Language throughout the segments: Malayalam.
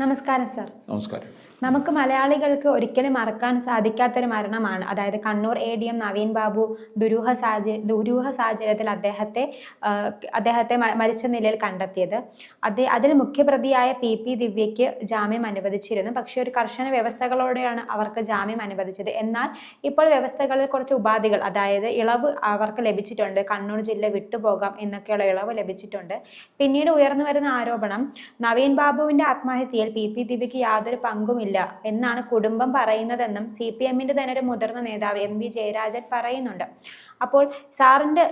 നമസ്കാരം സർ. നമസ്കാരം. നമുക്ക് മലയാളികൾക്ക് ഒരിക്കലും മറക്കാൻ സാധിക്കാത്തൊരു മരണമാണ്. അതായത് Kannur A D M Naveen Babu ദുരൂഹ സാഹചര്യ ദുരൂഹ സാഹചര്യത്തിൽ അദ്ദേഹത്തെ അദ്ദേഹത്തെ മരിച്ച നിലയിൽ കണ്ടെത്തിയത്. അത് അതിൽ മുഖ്യപ്രതിയായ പി പി ദിവ്യയ്ക്ക് ജാമ്യം അനുവദിച്ചിരുന്നു. പക്ഷേ ഒരു കർശന വ്യവസ്ഥകളോടെയാണ് അവർക്ക് ജാമ്യം അനുവദിച്ചത്. എന്നാൽ ഇപ്പോൾ വ്യവസ്ഥകളിൽ കുറച്ച് ഉപാധികൾ അതായത് ഇളവ് അവർക്ക് ലഭിച്ചിട്ടുണ്ട്. കണ്ണൂർ ജില്ല വിട്ടുപോകാം എന്നൊക്കെയുള്ള ഇളവ് ലഭിച്ചിട്ടുണ്ട്. പിന്നീട് ഉയർന്നു വരുന്ന ആരോപണം നവീൻ ബാബുവിന്റെ ആത്മഹത്യയിൽ പി പി ദിവ്യക്ക് യാതൊരു പങ്കുമില്ല എന്നാണ് കുടുംബം പറയുന്നതെന്നും സി പി എമ്മിന്റെ തന്നെ ഒരു മുതിർന്ന നേതാവ് എം വി ജയരാജൻ പറയുന്നുണ്ട്. അപ്പോൾ സാറിന്റെ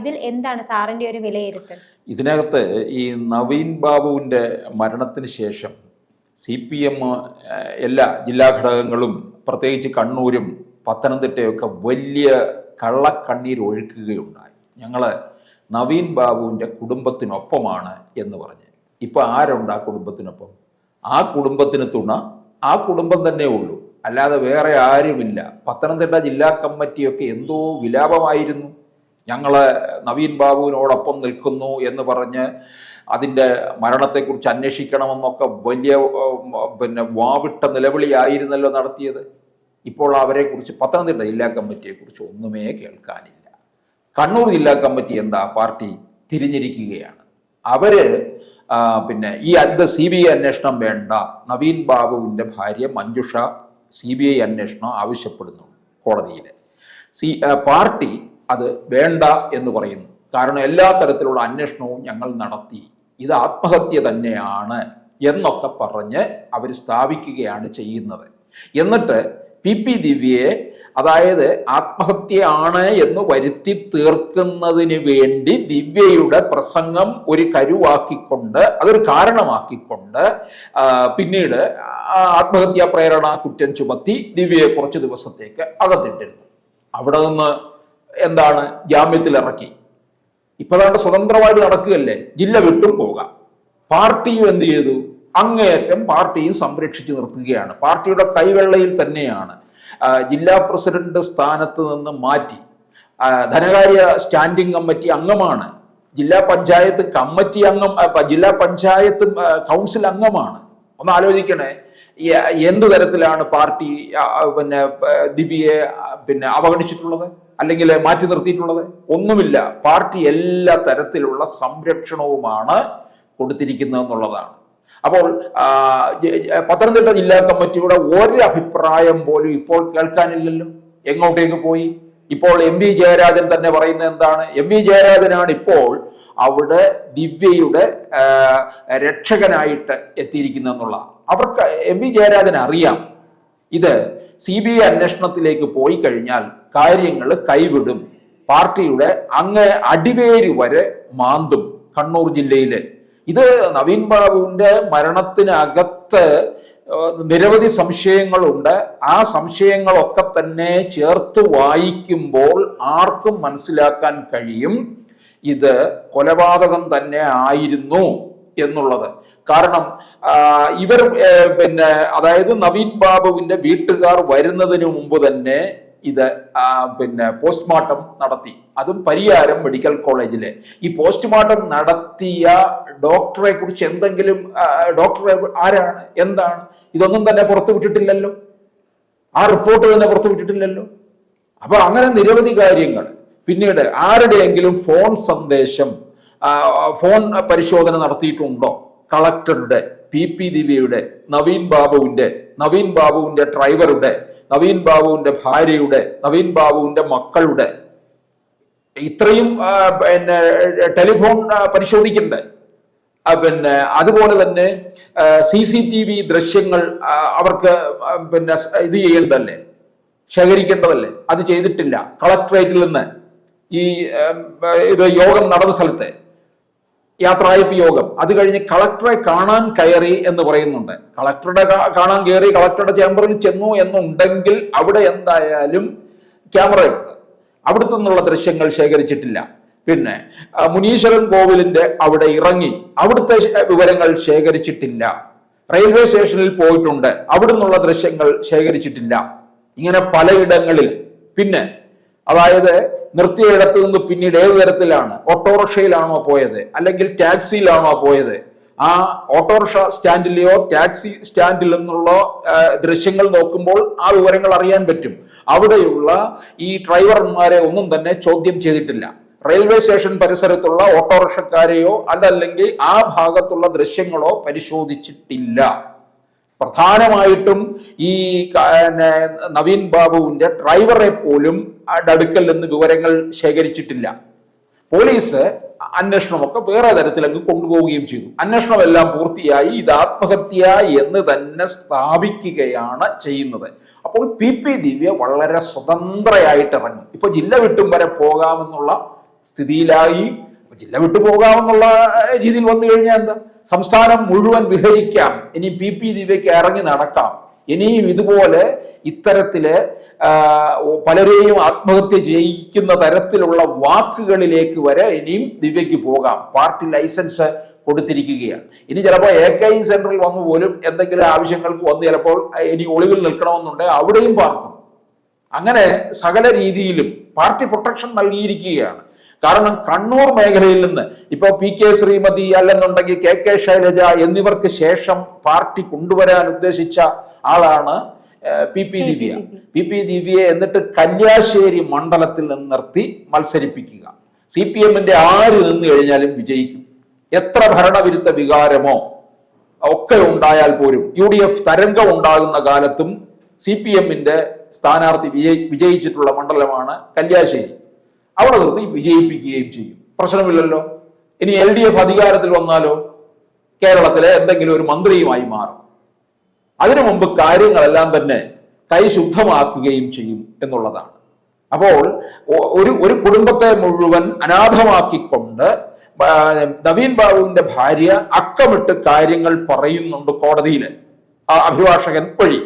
ഇതിൽ എന്താണ് സാറിന്റെ ഒരു വിലയിരുത്തൽ? ഇതിനകത്ത് ഈ നവീൻ ബാബുവിന്റെ മരണത്തിന് ശേഷം സി പി എം എല്ലാ ജില്ലാ ഘടകങ്ങളും പ്രത്യേകിച്ച് കണ്ണൂരും പത്തനംതിട്ടയൊക്കെ വലിയ കള്ളക്കണ്ണീർ ഒഴുക്കുകയുണ്ടായി. ഞങ്ങൾ നവീൻ ബാബുവിന്റെ കുടുംബത്തിനൊപ്പമാണ് എന്ന് പറഞ്ഞ്. ഇപ്പോൾ ആരുണ്ട് ആ കുടുംബത്തിനൊപ്പം? ആ കുടുംബത്തിന് തുണ ആ കുടുംബം തന്നെ ഉള്ളൂ. അല്ലാതെ വേറെ ആരുമില്ല. പത്തനംതിട്ട ജില്ലാ കമ്മിറ്റിയൊക്കെ എന്തോ വിലാപമായിരുന്നു. ഞങ്ങൾ നവീൻ ബാബുവിനോടൊപ്പം നിൽക്കുന്നു എന്ന് പറഞ്ഞ് അതിന്റെ മരണത്തെക്കുറിച്ച് അന്വേഷിക്കണമെന്നൊക്കെ വലിയ പിന്നെ വാവിട്ട നിലവിളിയായിരുന്നല്ലോ നടത്തിയത്. ഇപ്പോൾ അവരെക്കുറിച്ച് പത്തനംതിട്ട ജില്ലാ കമ്മിറ്റിയെക്കുറിച്ച് ഒന്നുമേ കേൾക്കാനില്ല. കണ്ണൂർ ജില്ലാ കമ്മിറ്റി എന്താ പാർട്ടി തിരിഞ്ഞിരിക്കുകയാണ്. അവർ പിന്നെ ഈ അത് സി ബി ഐ അന്വേഷണം വേണ്ട. നവീൻ ബാബുവിന്റെ ഭാര്യ മഞ്ജുഷ സി ബി ഐ അന്വേഷണം ആവശ്യപ്പെടുന്നു കോടതിയിൽ സി പാർട്ടി അത് വേണ്ട എന്ന് പറയുന്നു. കാരണം എല്ലാ തരത്തിലുള്ള അന്വേഷണവും ഞങ്ങൾ നടത്തി. ഇത് ആത്മഹത്യ തന്നെയാണ് എന്നൊക്കെ പറഞ്ഞ് അവർ സ്ഥാപിക്കുകയാണ് ചെയ്യുന്നത്. എന്നിട്ട് പി പി ദിവ്യയെ അതായത് ആത്മഹത്യയാണ് എന്ന് വരുത്തി തീർക്കുന്നതിന് വേണ്ടി ദിവ്യയുടെ പ്രസംഗം ഒരു കരുവാക്കിക്കൊണ്ട് അതൊരു കാരണമാക്കിക്കൊണ്ട് പിന്നീട് ആത്മഹത്യാ പ്രേരണ കുറ്റം ചുമത്തി ദിവ്യയെ കുറച്ച് ദിവസത്തേക്ക് അകത്തിട്ടിരുന്നു അവിടെ നിന്ന് എന്താണ്? ജാമ്യത്തിൽ ഇറക്കി ഇപ്പതാണ്ട് സ്വതന്ത്രമായിട്ട് നടക്കുകയല്ലേ? ജില്ല വിട്ടും പോകാം. പാർട്ടിയും എന്ത് ചെയ്തു? അങ്ങേയറ്റം പാർട്ടിയും സംരക്ഷിച്ചു നിർത്തുകയാണ്. പാർട്ടിയുടെ കൈവെള്ളയിൽ തന്നെയാണ്. ജില്ലാ പ്രസിഡന്റ് സ്ഥാനത്ത് നിന്ന് മാറ്റി. ധനകാര്യ സ്റ്റാൻഡിംഗ് കമ്മിറ്റി അംഗമാണ്. ജില്ലാ പഞ്ചായത്ത് കമ്മിറ്റി അംഗം ജില്ലാ പഞ്ചായത്ത് കൗൺസിൽ അംഗമാണ്. ഒന്ന് ആലോചിക്കണേ. എന്തു തരത്തിലാണ് പാർട്ടി പിന്നെ ദിപിയെ പിന്നെ അവഗണിച്ചിട്ടുള്ളത്? അല്ലെങ്കിൽ മാറ്റി നിർത്തിയിട്ടുള്ളത്? ഒന്നുമില്ല. പാർട്ടി എല്ലാ തരത്തിലുള്ള സംരക്ഷണവുമാണ് കൊടുത്തിരിക്കുന്നത് എന്നുള്ളതാണ് അപ്പോൾ പത്തനംതിട്ട ജില്ലാ കമ്മിറ്റിയുടെ ഒരു അഭിപ്രായം പോലും ഇപ്പോൾ കേൾക്കാനില്ലല്ലോ. എങ്ങോട്ടേക്ക് പോയി? ഇപ്പോൾ എം വി ജയരാജൻ തന്നെ പറയുന്നത് എന്താണ്? എം വി ജയരാജനാണ് ഇപ്പോൾ അവിടെ ദിവ്യയുടെ രക്ഷകനായിട്ട് എത്തിയിരിക്കുന്നത് എന്നുള്ള അവർക്ക് എം വി ജയരാജൻ അറിയാം. ഇത് സി ബി ഐ അന്വേഷണത്തിലേക്ക് പോയി കഴിഞ്ഞാൽ കാര്യങ്ങൾ കൈവിടും. പാർട്ടിയുടെ അങ്ങ് അടിവേര് വരെ മാന്തും കണ്ണൂർ ജില്ലയിൽ. ഇത് നവീൻ ബാബുവിന്റെ മരണത്തിനകത്ത് നിരവധി സംശയങ്ങളുണ്ട്. ആ സംശയങ്ങളൊക്കെ തന്നെ ചേർത്ത് വായിക്കുമ്പോൾ ആർക്കും മനസ്സിലാക്കാൻ കഴിയും ഇത് കൊലപാതകം തന്നെ ആയിരുന്നു എന്നുള്ളത്. കാരണം ഇവർ പിന്നെ അതായത് നവീൻ ബാബുവിന്റെ വീട്ടുകാർ വരുന്നതിന് മുമ്പ് തന്നെ ഇത് പിന്നെ പോസ്റ്റ്മോർട്ടം നടത്തി. അതും പരിയാരം മെഡിക്കൽ കോളേജിലെ ഈ പോസ്റ്റ്മോർട്ടം നടത്തിയ ഡോക്ടറെ കുറിച്ച് എന്തെങ്കിലും ഡോക്ടറെ ആരാണ്? എന്താണ്? ഇതൊന്നും തന്നെ പുറത്തു വിട്ടിട്ടില്ലല്ലോ. ആ റിപ്പോർട്ട് തന്നെ പുറത്തു വിട്ടിട്ടില്ലല്ലോ. അപ്പൊ അങ്ങനെ നിരവധി കാര്യങ്ങൾ. പിന്നീട് ആരുടെയെങ്കിലും ഫോൺ സന്ദേശം ഫോൺ പരിശോധന നടത്തിയിട്ടുണ്ടോ? കളക്ടറുടെ പി പി ദിവ്യയുടെ നവീൻ ബാബുവിന്റെ നവീൻ ബാബുവിന്റെ ഡ്രൈവറുടെ നവീൻ ബാബുവിന്റെ ഭാര്യയുടെ നവീൻ ബാബുവിന്റെ മക്കളുടെ ഇത്രയും പിന്നെ ടെലിഫോൺ പരിശോധിക്കുന്നുണ്ട് പിന്നെ അതുപോലെ തന്നെ സി സി ടി വി ദൃശ്യങ്ങൾ അവർക്ക് പിന്നെ ഇത് ചെയ്യേണ്ടതല്ലേ? ശേഖരിക്കേണ്ടതല്ലേ? അത് ചെയ്തിട്ടില്ല. കളക്ടറേറ്റിൽ നിന്ന് ഈ ഇത് യോഗം നടന്ന സ്ഥലത്ത് യാത്രായപ്പ് യോഗം. അത് കഴിഞ്ഞ് കളക്ടറെ കാണാൻ കയറി എന്ന് പറയുന്നുണ്ട്. കളക്ടറുടെ കാണാൻ കയറി കളക്ടറുടെ ചേംബറിൽ ചെന്നു എന്നുണ്ടെങ്കിൽ അവിടെ എന്തായാലും ക്യാമറയുണ്ട് അവിടുത്തെ നിന്നുള്ള ദൃശ്യങ്ങൾ ശേഖരിച്ചിട്ടില്ല. പിന്നെ മുനീശ്വരൻ കോവിലിന്റെ അവിടെ ഇറങ്ങി. അവിടുത്തെ വിവരങ്ങൾ ശേഖരിച്ചിട്ടില്ല. റെയിൽവേ സ്റ്റേഷനിൽ പോയിട്ടുണ്ട്. അവിടെ നിന്നുള്ള ദൃശ്യങ്ങൾ ശേഖരിച്ചിട്ടില്ല. ഇങ്ങനെ പലയിടങ്ങളിൽ. പിന്നെ അതായത് നിർത്തിയിടത്ത് നിന്ന് പിന്നീട് ഏത് തരത്തിലാണ്? ഓട്ടോറിക്ഷയിലാണോ പോയത്? അല്ലെങ്കിൽ ടാക്സിയിലാണോ പോയത്? ആ ഓട്ടോറിക്ഷ സ്റ്റാൻഡിലെയോ ടാക്സി സ്റ്റാൻഡിൽ നിന്നുള്ള ദൃശ്യങ്ങൾ നോക്കുമ്പോൾ ആ വിവരങ്ങൾ അറിയാൻ പറ്റും. അവിടെയുള്ള ഈ ഡ്രൈവർമാരെ ഒന്നും തന്നെ ചോദ്യം ചെയ്തിട്ടില്ല. റെയിൽവേ സ്റ്റേഷൻ പരിസരത്തുള്ള ഓട്ടോറിക്ഷക്കാരെയോ അതല്ലെങ്കിൽ ആ ഭാഗത്തുള്ള ദൃശ്യങ്ങളോ പരിശോധിച്ചിട്ടില്ല. പ്രധാനമായിട്ടും ഈ നവീൻ ബാബുവിന്റെ ഡ്രൈവറെ പോലും അടുക്കൽ നിന്ന് വിവരങ്ങൾ ശേഖരിച്ചിട്ടില്ല. പോലീസ് അന്വേഷണമൊക്കെ വേറെ തരത്തിൽ അങ്ങ് കൊണ്ടുപോവുകയും ചെയ്തു. അന്വേഷണം എല്ലാം പൂർത്തിയായി ഇത് ആത്മഹത്യ എന്ന് തന്നെ സ്ഥാപിക്കുകയാണ് ചെയ്യുന്നത്. അപ്പോൾ പി പി ദിവ്യ വളരെ സ്വതന്ത്രയായിട്ട് ഇറങ്ങും ഇപ്പൊ ജില്ല വിട്ടും വരെ പോകാമെന്നുള്ള സ്ഥിതിയിലായി. ജില്ല വിട്ടു പോകാമെന്നുള്ള രീതിയിൽ വന്നു കഴിഞ്ഞാൽ എന്താ? സംസ്ഥാനം മുഴുവൻ വിഹരിക്കാം. ഇനി പി പി ദിവ്യക്ക് ഇറങ്ങി നടക്കാം. ഇനിയും ഇതുപോലെ ഇത്തരത്തിൽ പലരെയും ആത്മഹത്യ ചെയ്യിക്കുന്ന തരത്തിലുള്ള വാക്കുകളിലേക്ക് വരെ ഇനിയും ദിവ്യക്ക് പോകാം. പാർട്ടി ലൈസൻസ് കൊടുത്തിരിക്കുകയാണ്. ഇനി ചിലപ്പോൾ എ കെ ഇ സെന്ററിൽ വന്നു പോലും എന്തെങ്കിലും ആവശ്യങ്ങൾക്ക് വന്ന് ചിലപ്പോൾ ഇനി ഒളിവിൽ നിൽക്കണമെന്നുണ്ടെങ്കിൽ അവിടെയും പാർക്കും. അങ്ങനെ സകല രീതിയിലും പാർട്ടി പ്രൊട്ടക്ഷൻ നൽകിയിരിക്കുകയാണ്. കാരണം കണ്ണൂർ മേഖലയിൽ നിന്ന് ഇപ്പൊ പി കെ ശ്രീമതി അല്ലെന്നുണ്ടെങ്കിൽ കെ കെ ശൈലജ എന്നിവർക്ക് ശേഷം പാർട്ടി കൊണ്ടുവരാൻ ഉദ്ദേശിച്ച ആളാണ് P P Divya. P P ദിവ്യയെ എന്നിട്ട് കല്യാശ്ശേരി മണ്ഡലത്തിൽ നിന്ന് നിർത്തി മത്സരിപ്പിക്കുക. സി പി എമ്മിന്റെ ആര് നിന്ന് കഴിഞ്ഞാലും വിജയിക്കും. എത്ര ഭരണവിരുദ്ധ വികാരമോ ഒക്കെ ഉണ്ടായാൽ പോലും യു ഡി എഫ് തരംഗം ഉണ്ടാകുന്ന കാലത്തും സി പി എമ്മിന്റെ സ്ഥാനാർത്ഥി വിജയി വിജയിച്ചിട്ടുള്ള മണ്ഡലമാണ് കല്യാശ്ശേരി അവിടെ നിർത്തി വിജയിപ്പിക്കുകയും ചെയ്യും. പ്രശ്നമില്ലല്ലോ. ഇനി എൽ ഡി എഫ് അധികാരത്തിൽ വന്നാലോ കേരളത്തിലെ എന്തെങ്കിലും ഒരു മന്ത്രിയുമായി മാറും. അതിനു മുമ്പ് കാര്യങ്ങളെല്ലാം തന്നെ കൈ ശുദ്ധമാക്കുകയും ചെയ്യും എന്നുള്ളതാണ്. അപ്പോൾ ഒരു ഒരു കുടുംബത്തെ മുഴുവൻ അനാഥമാക്കിക്കൊണ്ട് നവീൻ ബാബുവിന്റെ ഭാര്യ അക്കമിട്ട് കാര്യങ്ങൾ പറയുന്നുണ്ട് കോടതിയിൽ അഭിഭാഷകൻ വഴി.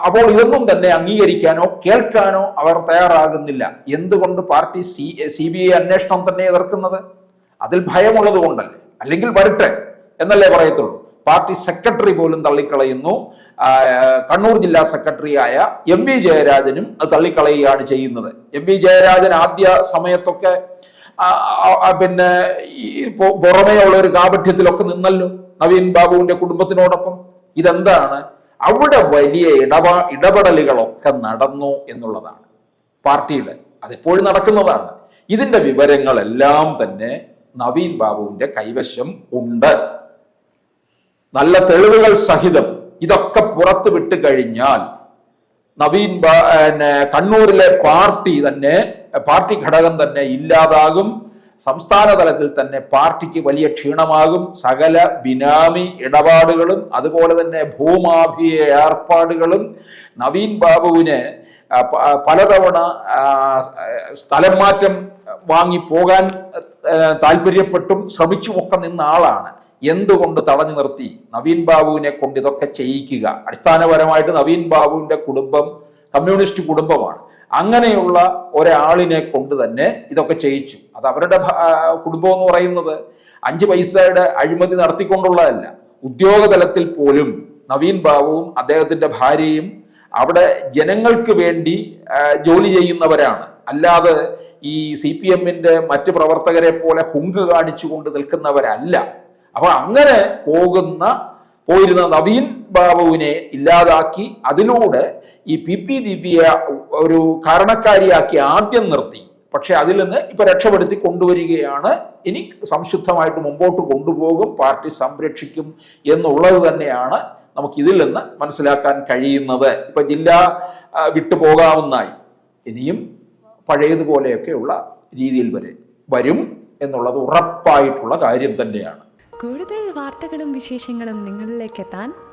അപ്പോൾ ഇതൊന്നും തന്നെ അംഗീകരിക്കാനോ കേൾക്കാനോ അവർ തയ്യാറാകുന്നില്ല. എന്തുകൊണ്ട് party C C B I അന്വേഷണം തന്നെ എതിർക്കുന്നത്? അതിൽ ഭയമുള്ളത് കൊണ്ടല്ലേ? അല്ലെങ്കിൽ വരട്ടെ എന്നല്ലേ പറയത്തുള്ളൂ. പാർട്ടി സെക്രട്ടറി പോലും തള്ളിക്കളയുന്നു. കണ്ണൂർ ജില്ലാ സെക്രട്ടറിയായ എം വി ജയരാജനും അത് തള്ളിക്കളയുകയാണ് ചെയ്യുന്നത്. എം വി ജയരാജൻ ആദ്യ സമയത്തൊക്കെ പിന്നെ ഈ പുറമേ ഉള്ള ഒരു കാപഠ്യത്തിലൊക്കെ നിന്നല്ലോ നവീൻ ബാബുവിന്റെ കുടുംബത്തിനോടൊപ്പം. ഇതെന്താണ്? അവിടെ വലിയ ഇടപാ ഇടപെടലുകളൊക്കെ നടന്നു എന്നുള്ളതാണ്. പാർട്ടിയുടെ അതെപ്പോഴും നടക്കുന്നതാണ്. ഇതിന്റെ വിവരങ്ങളെല്ലാം തന്നെ നവീൻ ബാബുവിന്റെ കൈവശം ഉണ്ട്. നല്ല തെളിവുകൾ സഹിതം ഇതൊക്കെ പുറത്തു വിട്ട് കഴിഞ്ഞാൽ നവീൻ കണ്ണൂരിലെ പാർട്ടി തന്നെ പാർട്ടി ഘടകം തന്നെ ഇല്ലാതാകും. സംസ്ഥാന തലത്തിൽ തന്നെ പാർട്ടിക്ക് വലിയ ക്ഷീണമാകും. സകല ബിനാമി ഇടപാടുകളും അതുപോലെ തന്നെ ഭൂമാഫിയ ഏർപ്പാടുകളും. നവീൻ ബാബുവിന് പലതവണ സ്ഥലം മാറ്റം വാങ്ങി പോകാൻ താല്പര്യപ്പെട്ടും ശ്രമിച്ചുമൊക്കെ നിന്ന ആളാണ്. എന്തുകൊണ്ട് തടഞ്ഞു നിർത്തി? നവീൻ ബാബുവിനെ കൊണ്ട് ഇതൊക്കെ ചെയ്യിക്കുക. അടിസ്ഥാനപരമായിട്ട് നവീൻ ബാബുവിന്റെ കുടുംബം കമ്മ്യൂണിസ്റ്റ് കുടുംബമാണ്. അങ്ങനെയുള്ള ഒരാളിനെ കൊണ്ട് തന്നെ ഇതൊക്കെ ചെയ്യിച്ചു. അത് അവരുടെ കുടുംബം എന്ന് പറയുന്നത് അഞ്ച് പൈസയുടെ അഴിമതി നടത്തിക്കൊണ്ടുള്ളതല്ല. ഉദ്യോഗ തലത്തിൽ പോലും നവീൻ ബാബുവും അദ്ദേഹത്തിന്റെ ഭാര്യയും അവിടെ ജനങ്ങൾക്ക് വേണ്ടി ജോലി ചെയ്യുന്നവരാണ്. അല്ലാതെ ഈ സി പി എമ്മിന്റെ മറ്റ് പ്രവർത്തകരെ പോലെ ഹുങ്ക് കാണിച്ചുകൊണ്ട് നിൽക്കുന്നവരല്ല. അപ്പൊ അങ്ങനെ പോകുന്ന പോയിരുന്ന നവീൻ ബാബുവിനെ ഇല്ലാതാക്കി അതിലൂടെ ഈ പി പി ദിവ്യ ഒരു കാരണക്കാരിയാക്കി ആദ്യം നിർത്തി. പക്ഷെ അതിൽ നിന്ന് ഇപ്പൊ രക്ഷപ്പെടുത്തി കൊണ്ടുവരികയാണ്. ഇനി സംശുദ്ധമായിട്ട് മുമ്പോട്ട് കൊണ്ടുപോകും പാർട്ടി സംരക്ഷിക്കും എന്നുള്ളത് തന്നെയാണ് നമുക്ക് ഇതിൽ നിന്ന് മനസ്സിലാക്കാൻ കഴിയുന്നത്. ഇപ്പൊ ജില്ല വിട്ടുപോകാമെന്നായി ഇനിയും പഴയതുപോലെയൊക്കെയുള്ള രീതിയിൽ വരെ വരും എന്നുള്ളത് ഉറപ്പായിട്ടുള്ള കാര്യം തന്നെയാണ്. കൂടുതൽ വാർത്തകളും വിശേഷങ്ങളും നിങ്ങളിലേക്ക് എത്താൻ